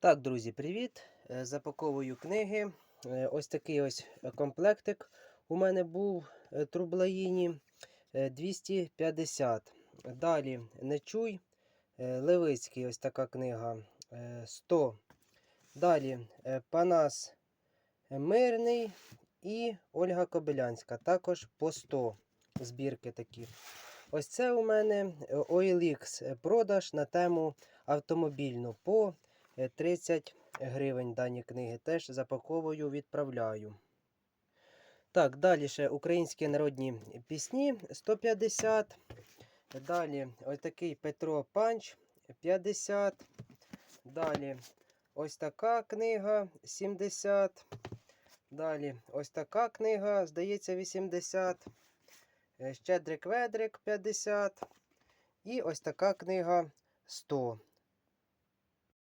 Так, друзі, привіт! Е, Запаковую книги. Е, Ось такий ось комплектик у мене був е, Трублаїні е, 250. Далі Нечуй е, Левицький, ось така книга е, 100. Далі е, Панас Мирний і Ольга Кобилянська. Також по 100 збірки такі. Ось це у мене е, OLX е, продаж на тему автомобільну по е, 30 гривень дані книги. Теж запаковую, відправляю. Так, далі ще українські народні пісні 150. Далі ось такий Петро Панч 50. Далі ось така книга 70. Далі ось така книга, здається, 80. Е, Щедрик Ведрик 50. І ось така книга 100.